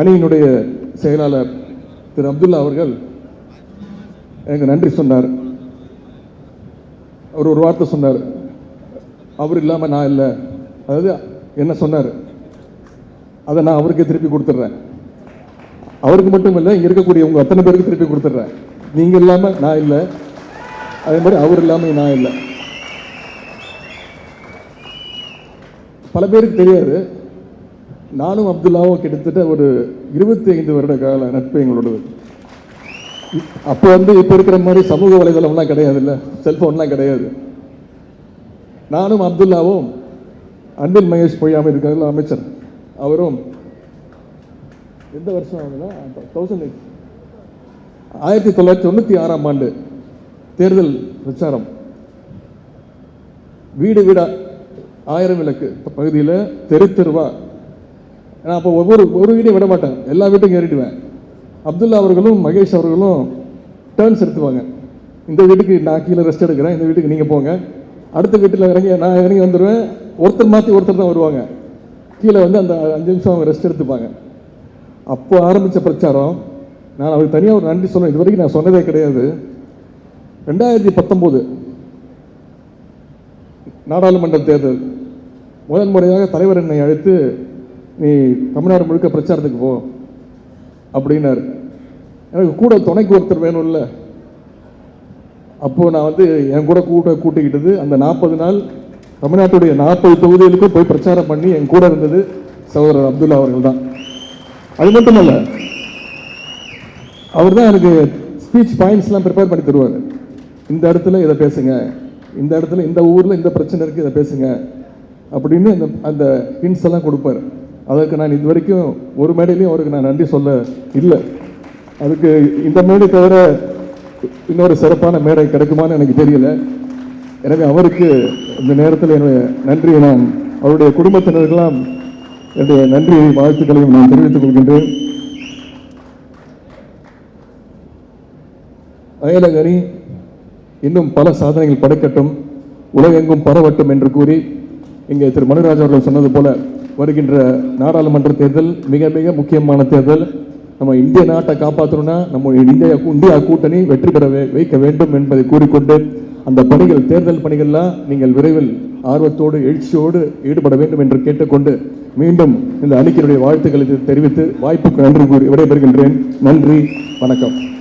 அணியினுடைய செயலாளர் திரு அப்துல்லா அவர்கள் எனக்கு நன்றி சொன்னார். அவர் ஒரு வார்த்தை சொன்னார். அவர் இல்லாமல் நான் இல்லை. அதாவது என்ன சொன்னார்? அதை நான் அவருக்கே திருப்பி கொடுத்துட்றேன். அவருக்கு மட்டும் இல்லை இங்கே இருக்கக்கூடிய உங்கள் அத்தனை பேருக்கு திருப்பி கொடுத்துட்றேன். நீங்கள் இல்லாமல் நான் இல்லை. அதே மாதிரி அவர் இல்லாமல் நான் இல்லை. பல பேருக்கு தெரியாது. நானும் அப்துல்லாவும் கிட்டத்தட்ட ஒரு இருபத்தி ஐந்து வருட கால நட்பு எங்களோடது. அப்போ வந்து இப்போ இருக்கிற மாதிரி சமூக வலைதளம்லாம் கிடையாது இல்லை செல்ஃபோன்லாம் கிடையாது. நானும் அப்துல்லாவும் அன்பில் மகேஷ் பொய்யாமல் இருக்காருல்ல அமைச்சர். அவரும் எந்த வருஷம் ஆகுதுன்னா? தௌசண்ட் எயிட் ஆயிரத்தி தொள்ளாயிரத்தி தொண்ணூற்றி ஆறாம் ஆண்டு தேர்தல் பிரச்சாரம். வீடு வீடா ஆயிரம் விளக்கு. பகுதியில் தெரு தெருவா ஏன்னா அப்போ ஒவ்வொரு ஒரு வீடையும் விட மாட்டேன். எல்லா வீட்டுக்கும் ஏறிடுவேன். அப்துல்லா அவர்களும் மகேஷ் அவர்களும் டேர்ன்ஸ் எடுத்துவாங்க. இந்த வீட்டுக்கு நான் கீழே ரெஸ்ட் எடுக்கிறேன். இந்த வீட்டுக்கு நீங்கள் போங்க. அடுத்த வீட்டில் இறங்கி நான் இறங்கி வந்துடுவேன். ஒருத்தர் மாற்றி ஒருத்தர் தான் வருவாங்க. கீழே வந்து அந்த அஞ்சு நிமிஷம் அவங்க ரெஸ்ட் எடுத்துப்பாங்க. அப்போ ஆரம்பித்த பிரச்சாரம் நான் அவருக்கு தனியாக ஒரு நன்றி சொன்னேன் இது வரைக்கும் நான் சொன்னதே கிடையாது. ரெண்டாயிரத்தி பத்தொம்போது நாடாளுமன்ற தேர்தல். முதல் முறையாக தலைவர் என்னை அழைத்து நீ தமிழ்நாடு முழுக்க பிரச்சாரத்துக்கு போ அப்படின்னாரு. எனக்கு கூட துணைக்கு ஒருத்தர் வேணும்ல. அப்போது நான் வந்து என் கூட கூட கூட்டிக்கிட்டது அந்த நாற்பது நாள் தமிழ்நாட்டுடைய நாற்பது தொகுதிகளுக்கும் போய் பிரச்சாரம் பண்ணி என் கூட இருந்தது சகோதரர் அப்துல்லா அவர்கள் தான். அது மட்டுமல்ல அவர் தான் எனக்கு ஸ்பீச் பாயிண்ட்ஸ்லாம் ப்ரிப்பேர் பண்ணி தருவார். இந்த இடத்துல இதை பேசுங்க இந்த இடத்துல இந்த ஊரில் இந்த பிரச்சனை இருக்குது இதை பேசுங்க அப்படின்னு அந்த அந்த ஹிண்ட்ஸ் எல்லாம் கொடுப்பாரு. அதற்கு நான் இது வரைக்கும் ஒரு மேடையிலையும் அவருக்கு நான் நன்றி சொல்ல இல்லை. அதுக்கு இந்த மேடை தவிர இன்னொரு சிறப்பான மேடை கிடைக்குமான்னு எனக்கு தெரியல. எனவே அவருக்கு இந்த நேரத்தில் என்னுடைய நன்றியை நான் அவருடைய குடும்பத்தினருக்கெல்லாம் என்னுடைய நன்றி வாழ்த்துக்களையும் நான் தெரிவித்துக் கொள்கின்றேன். அயலகணி இன்னும் பல சாதனைகள் படைக்கட்டும் உலகெங்கும் பரவட்டும் என்று கூறி இங்கே திரு மனுராஜ் அவர்கள் சொன்னது போல வருகின்ற நாடாளுமன்ற தேர்தல் மிக மிக முக்கியமான தேர்தல். நம்ம இந்திய நாட்டை காப்பாற்றணும்னா நம்ம இந்தியா இந்தியா கூட்டணி வெற்றி பெற வே- வைக்க வேண்டும் என்பதை கூறிக்கொண்டு அந்த பணிகள் தேர்தல் பணிகள்லாம் நீங்கள் விரைவில் ஆர்வத்தோடு எழுச்சியோடு ஈடுபட வேண்டும் என்று கேட்டுக்கொண்டு மீண்டும் இந்த அணிக்கினுடைய வாழ்த்துக்களை தெரிவித்து வாய்ப்புக்கு நன்றி கூறி விடைபெறுகின்றேன். நன்றி வணக்கம்.